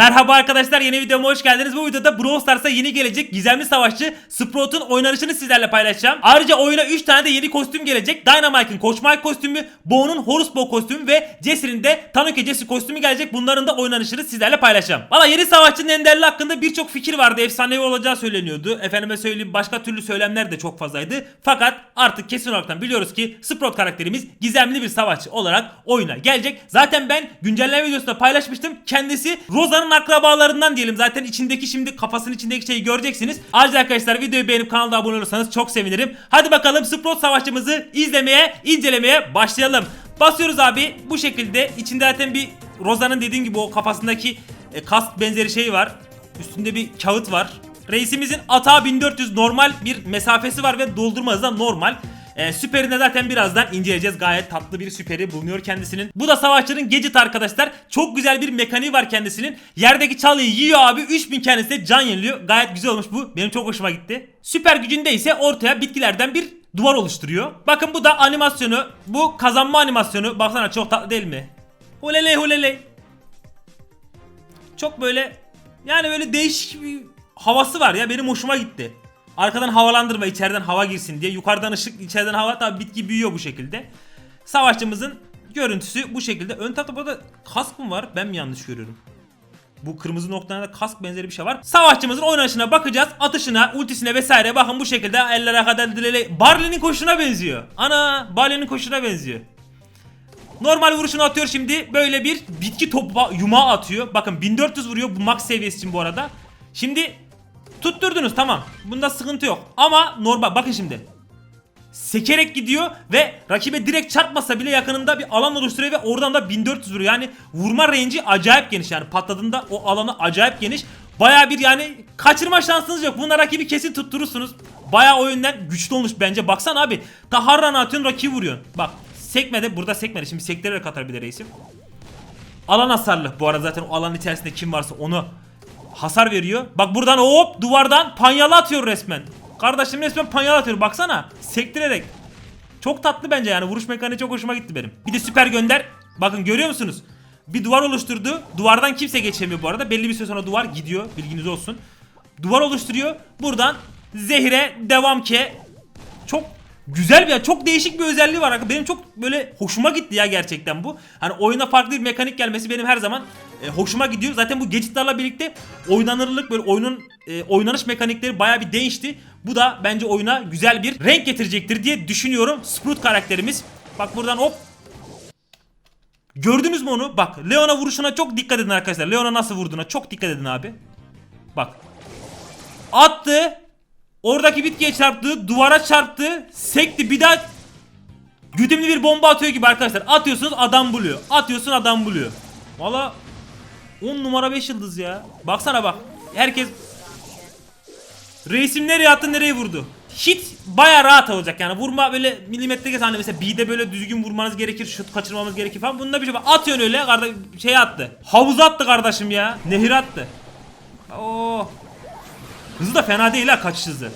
Merhaba arkadaşlar yeni videoma hoş geldiniz. Bu videoda Brawl Stars'a yeni gelecek gizemli savaşçı Sprout'un oynanışını sizlerle paylaşacağım. Ayrıca oyuna 3 tane de yeni kostüm gelecek. Dynamite'ın Koç Mike kostümü, Bo'nun Horus Bo kostümü ve Jesse'nin de Tanuki Jesse kostümü gelecek. Bunların da oynanışını sizlerle paylaşacağım. Valla yeni savaşçının enderli hakkında birçok fikir vardı. Efsanevi olacağı söyleniyordu. Efendime söyleyeyim başka türlü söylemler de çok fazlaydı. Fakat artık kesin olarak biliyoruz ki Sprout karakterimiz gizemli bir savaşçı olarak oyuna gelecek. Zaten ben güncelleme videosunda paylaşmıştım. Kendisi Rosa'nın akrabalarından diyelim. Zaten içindeki şimdi kafasının içindeki şeyi göreceksiniz. Ayrıca arkadaşlar videoyu beğenip kanala abone olursanız çok sevinirim. Hadi bakalım Sprout savaşçımızı izlemeye, incelemeye başlayalım. Basıyoruz abi bu şekilde. İçinde zaten bir Rosa'nın dediğim gibi o kafasındaki e, kask benzeri şey var. Üstünde bir kağıt var. Reisimizin atağı 1400 normal bir mesafesi var ve doldurma hızı da normal. Ee, süperine zaten birazdan inceleyeceğiz. Gayet tatlı bir süperi bulunuyor kendisinin. Bu da savaşçının gadget arkadaşlar. Çok güzel bir mekaniği var kendisinin. Yerdeki çalıyı yiyor abi. 3000 kendisi can yeniliyor. Gayet güzel olmuş bu. Benim çok hoşuma gitti. Süper gücünde ise ortaya bitkilerden bir duvar oluşturuyor. Bakın bu da animasyonu. Bu kazanma animasyonu. Baksana çok tatlı değil mi? Hulele hulele. Çok böyle yani böyle değişik bir havası var ya benim hoşuma gitti. Arkadan havalandırma içeriden hava girsin diye yukarıdan ışık içeriden hava tabi bitki büyüyor bu şekilde. Savaşçımızın görüntüsü bu şekilde. Ön tarafta burada kask mı var ben mi yanlış görüyorum? Bu kırmızı noktalarda kask benzeri bir şey var. Savaşçımızın oynanışına bakacağız. Atışına, ultisine vesaire bakın bu şekilde ellere kadar dilele. Barley'nin koşuna benziyor. Ana Barley'nin koşuna benziyor. Normal vuruşunu atıyor şimdi. Böyle bir bitki topu yumağı atıyor. Bakın 1400 vuruyor bu max seviyesi için bu arada. Şimdi tutturdunuz tamam. Bunda sıkıntı yok. Ama normal bakın şimdi. Sekerek gidiyor ve rakibe direkt çarpmasa bile yakınında bir alan oluşturuyor ve oradan da 1400 vuruyor. Yani vurma range'i acayip geniş yani patladığında o alanı acayip geniş. Baya bir yani kaçırma şansınız yok. Bunda rakibi kesin tutturursunuz. Baya o yönden güçlü olmuş bence. Baksana abi. Taharran atıyorsun rakibi vuruyorsun. Bak sekmedi burada sekmedi. Şimdi sektirerek atar bir de reisim. Alan hasarlı. Bu arada zaten o alanın içerisinde kim varsa onu hasar veriyor. Bak buradan hop duvardan panyalı atıyor resmen. Kardeşim resmen panyalı atıyor. Baksana. Sektirerek. Çok tatlı bence yani. Vuruş mekaniği çok hoşuma gitti benim. Bir de süper gönder. Bakın görüyor musunuz? Bir duvar oluşturdu. Duvardan kimse geçemiyor bu arada. Belli bir süre sonra duvar gidiyor. Bilginiz olsun. Duvar oluşturuyor. Buradan zehre devam ki. Çok güzel bir çok değişik bir özelliği var. Benim çok böyle hoşuma gitti ya gerçekten bu. Hani oyuna farklı bir mekanik gelmesi benim her zaman e, hoşuma gidiyor. Zaten bu gadgetlarla birlikte oynanırlık böyle oyunun e, oynanış mekanikleri baya bir değişti. Bu da bence oyuna güzel bir renk getirecektir diye düşünüyorum. Sprout karakterimiz. Bak buradan hop Gördünüz mü onu? Bak Leona vuruşuna çok dikkat edin arkadaşlar. Leona nasıl vurduğuna çok dikkat edin abi. Bak. Attı. Oradaki bitkiye çarptı. Duvara çarptı. Sekti. Bir daha güdümlü bir bomba atıyor gibi arkadaşlar. Atıyorsunuz adam buluyor. Atıyorsun adam buluyor. Valla 10 numara 5 yıldız ya. Baksana bak. Herkes Reisim nereye attı nereye vurdu. Hit baya rahat olacak yani vurma böyle milimetre hani mesela B'de böyle düzgün vurmanız gerekir şut kaçırmamız gerekir falan bunda bir şey var atıyorsun öyle kardeş şey attı havuza attı kardeşim ya nehir attı Oo. Hızı da fena değil ha kaçış hızı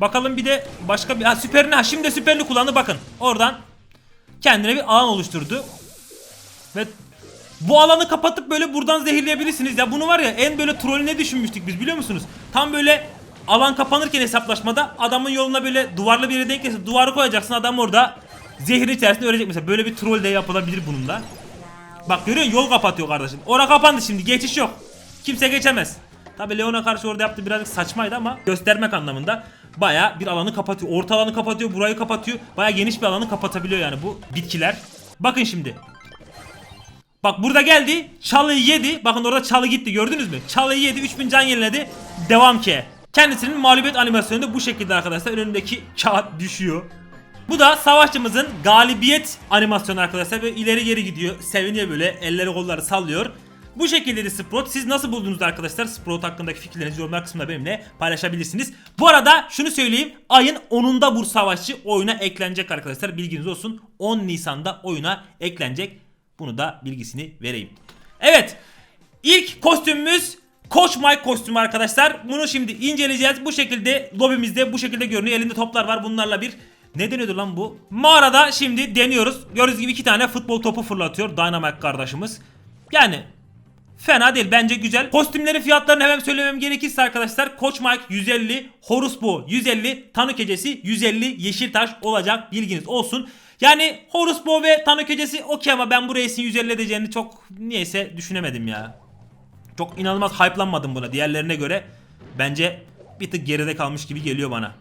Bakalım bir de başka bir ha süperini ha şimdi süperini kullandı bakın oradan kendine bir alan oluşturdu ve bu alanı kapatıp böyle buradan zehirleyebilirsiniz. Ya bunu var ya en böyle trollü ne düşünmüştük biz biliyor musunuz? Tam böyle alan kapanırken hesaplaşmada adamın yoluna böyle duvarlı bir yere denk gelirse duvarı koyacaksın adam orada zehrin içerisinde ölecek mesela. Böyle bir troll de yapılabilir bununla. Bak görüyor musun yol kapatıyor kardeşim. Ora kapandı şimdi geçiş yok. Kimse geçemez. Tabi Leon'a karşı orada yaptığı birazcık saçmaydı ama göstermek anlamında baya bir alanı kapatıyor. Orta alanı kapatıyor, burayı kapatıyor. Baya geniş bir alanı kapatabiliyor yani bu bitkiler. Bakın şimdi. Bak burada geldi. Çalıyı yedi. Bakın orada çalı gitti gördünüz mü? Çalıyı yedi. 3000 can yeniledi. Devam ki. Kendisinin mağlubiyet animasyonu da bu şekilde arkadaşlar. Önündeki kağıt düşüyor. Bu da savaşçımızın galibiyet animasyonu arkadaşlar. Böyle ileri geri gidiyor. Seviniyor böyle. Elleri kolları sallıyor. Bu şekilde de Sprout. Siz nasıl buldunuz arkadaşlar? Sprout hakkındaki fikirlerinizi yorumlar kısmında benimle paylaşabilirsiniz. Bu arada şunu söyleyeyim. Ayın 10'unda bu savaşçı oyuna eklenecek arkadaşlar. Bilginiz olsun. 10 Nisan'da oyuna eklenecek. Bunu da bilgisini vereyim. Evet. İlk kostümümüz Koç Mike kostümü arkadaşlar. Bunu şimdi inceleyeceğiz. Bu şekilde lobimizde bu şekilde görünüyor. Elinde toplar var. Bunlarla bir ne deniyordu lan bu? Mağarada şimdi deniyoruz. Gördüğünüz gibi iki tane futbol topu fırlatıyor Dynamite kardeşimiz. Yani Fena değil bence güzel. Kostümlerin fiyatlarını hemen söylemem gerekirse arkadaşlar Koç Mike 150, Horus Bo 150, Tanrı Kecesi 150 Yeşiltaş olacak bilginiz olsun. Yani Horus Bo ve Tanrı Kecesi okey ama ben bu reisin 150 edeceğini çok niyeyse düşünemedim ya. Çok inanılmaz hype'lanmadım buna diğerlerine göre. Bence bir tık geride kalmış gibi geliyor bana.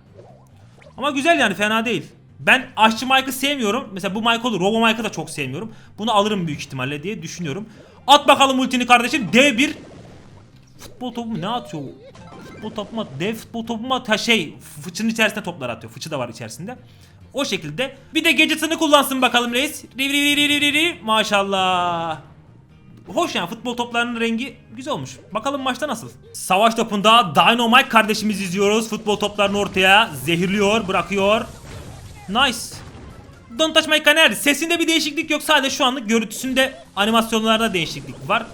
Ama güzel yani fena değil. Ben aşçı Mike'ı sevmiyorum. Mesela bu Mike olur. Robo Mike'ı da çok sevmiyorum. Bunu alırım büyük ihtimalle diye düşünüyorum. At bakalım ultini kardeşim. D1 futbol topu mu ne atıyor? Futbol topu mu? Dev futbol topu mu? Ha şey fıçının içerisinde toplar atıyor. Fıçı da var içerisinde. O şekilde. Bir de gadget'ını kullansın bakalım reis. Riv riv riv riv riv. Maşallah. Hoş yani futbol toplarının rengi güzel olmuş. Bakalım maçta nasıl? Savaş topunda Dynamite kardeşimizi izliyoruz. Futbol toplarını ortaya zehirliyor, bırakıyor. Nice. Don't touch my caner. Sesinde bir değişiklik yok. Sadece şu anlık görüntüsünde animasyonlarda değişiklik var.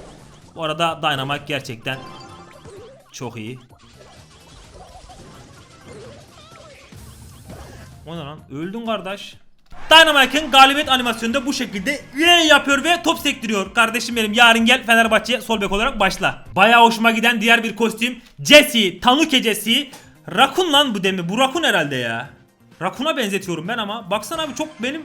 Bu arada Dynamite gerçekten çok iyi. O ne lan? Öldün kardeş. Dynamite'ın galibiyet animasyonu da bu şekilde yine yapıyor ve top sektiriyor. Kardeşim benim yarın gel Fenerbahçe sol bek olarak başla. Bayağı hoşuma giden diğer bir kostüm. Jesse, Tanuke Jesse. Rakun lan bu demi. Bu Rakun herhalde ya. Rakun'a benzetiyorum ben ama. Baksana abi çok benim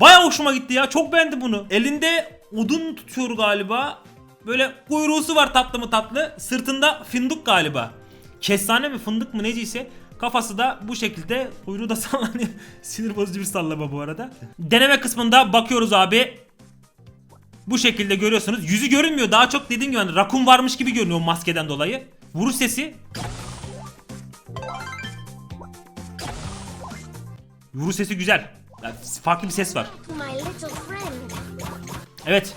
bayağı hoşuma gitti ya. Çok beğendim bunu. Elinde odun tutuyor galiba. Böyle kuyruğusu var tatlı mı tatlı. Sırtında fındık galiba. Kestane mi fındık mı neciyse. Kafası da bu şekilde kuyruğu da sallanıyor. Sinir bozucu bir sallama bu arada. Deneme kısmında bakıyoruz abi. Bu şekilde görüyorsunuz. Yüzü görünmüyor. Daha çok dediğim gibi hani rakun varmış gibi görünüyor maskeden dolayı. Vuruş sesi. Vuruş sesi güzel. Yani farklı bir ses var. Evet.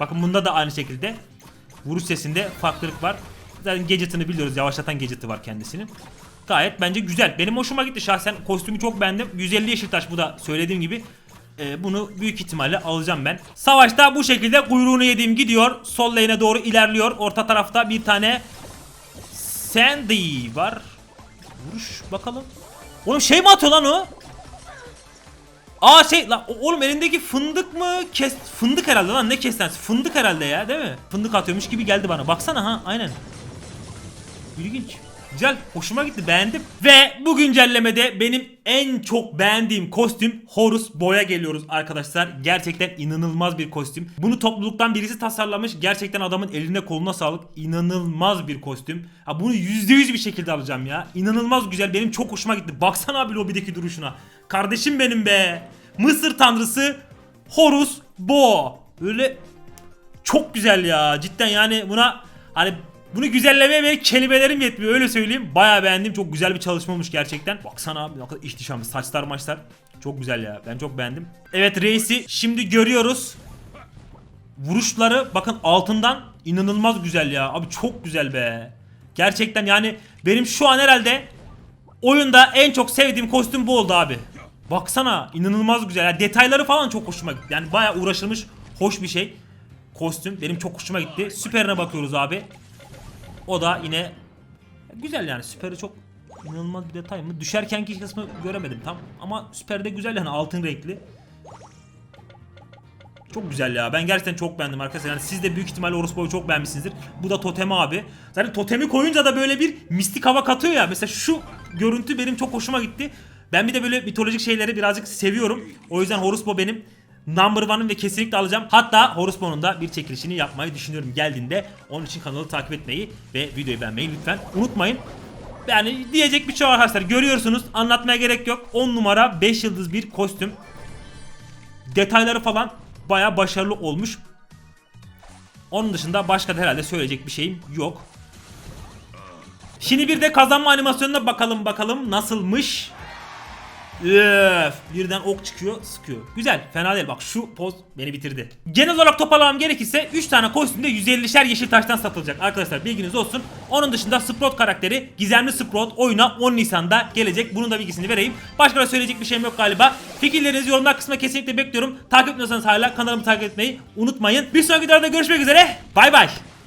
Bakın bunda da aynı şekilde vuruş sesinde farklılık var. Zaten gadget'ını biliyoruz. Yavaşlatan gadget'ı var kendisinin. Gayet bence güzel. Benim hoşuma gitti şahsen. Kostümü çok beğendim. 150 Yeşiltaş bu da söylediğim gibi. Ee, bunu büyük ihtimalle alacağım ben. Savaşta bu şekilde kuyruğunu yediğim gidiyor. Sol lane'e doğru ilerliyor. Orta tarafta bir tane Sandy var. Vuruş bakalım. Oğlum şey mi atıyor lan o? Aa şey lan oğlum elindeki fındık mı? Kes fındık herhalde lan ne kestanesi? Fındık herhalde ya değil mi? Fındık atıyormuş gibi geldi bana. Baksana ha aynen. İlginç. Güzel. Hoşuma gitti. Beğendim. Ve bu güncellemede benim en çok beğendiğim kostüm Horus Boy'a geliyoruz arkadaşlar. Gerçekten inanılmaz bir kostüm. Bunu topluluktan birisi tasarlamış. Gerçekten adamın eline koluna sağlık. İnanılmaz bir kostüm. Ha bunu %100 bir şekilde alacağım ya. İnanılmaz güzel. Benim çok hoşuma gitti. Baksana abi lobideki duruşuna. Kardeşim benim be. Mısır tanrısı Horus Bo. Öyle çok güzel ya. Cidden yani buna hani bunu güzellemeye benim kelimelerim yetmiyor öyle söyleyeyim. Bayağı beğendim. Çok güzel bir çalışma olmuş gerçekten. Baksana abi ne kadar ihtişamlı. Saçlar maçlar. Çok güzel ya. Ben çok beğendim. Evet reisi şimdi görüyoruz. Vuruşları bakın altından inanılmaz güzel ya. Abi çok güzel be. Gerçekten yani benim şu an herhalde oyunda en çok sevdiğim kostüm bu oldu abi. Baksana inanılmaz güzel. Yani detayları falan çok hoşuma gitti. Yani bayağı uğraşılmış hoş bir şey. Kostüm benim çok hoşuma gitti. Süperine bakıyoruz abi. O da yine güzel yani süperi çok inanılmaz bir detay mı? Düşerkenki kısmı göremedim tam ama süperde güzel yani altın renkli. Çok güzel ya. Ben gerçekten çok beğendim arkadaşlar. Yani siz de büyük ihtimalle Horus Boy'u çok beğenmişsinizdir. Bu da totemi abi. Zaten totemi koyunca da böyle bir mistik hava katıyor ya. Mesela şu görüntü benim çok hoşuma gitti. Ben bir de böyle mitolojik şeyleri birazcık seviyorum. O yüzden Horus Boy benim number one'ım ve kesinlikle alacağım. Hatta Horus Boy'un da bir çekilişini yapmayı düşünüyorum geldiğinde. Onun için kanalı takip etmeyi ve videoyu beğenmeyi lütfen unutmayın. Yani diyecek bir şey var arkadaşlar. Görüyorsunuz. Anlatmaya gerek yok. 10 numara 5 yıldız bir kostüm. Detayları falan baya başarılı olmuş. Onun dışında başka da herhalde söyleyecek bir şeyim yok. Şimdi bir de kazanma animasyonuna bakalım bakalım nasılmış. Öf, birden ok çıkıyor sıkıyor. Güzel fena değil bak şu poz beni bitirdi. Genel olarak toparlamam gerekirse 3 tane kostümde 150'şer yeşil taştan satılacak arkadaşlar bilginiz olsun. Onun dışında Sprout karakteri gizemli Sprout oyuna 10 Nisan'da gelecek. Bunun da bilgisini vereyim. Başka da söyleyecek bir şeyim yok galiba. Fikirlerinizi yorumlar kısmına kesinlikle bekliyorum. Takip etmiyorsanız hala kanalımı takip etmeyi unutmayın. Bir sonraki videoda görüşmek üzere. Bay bay.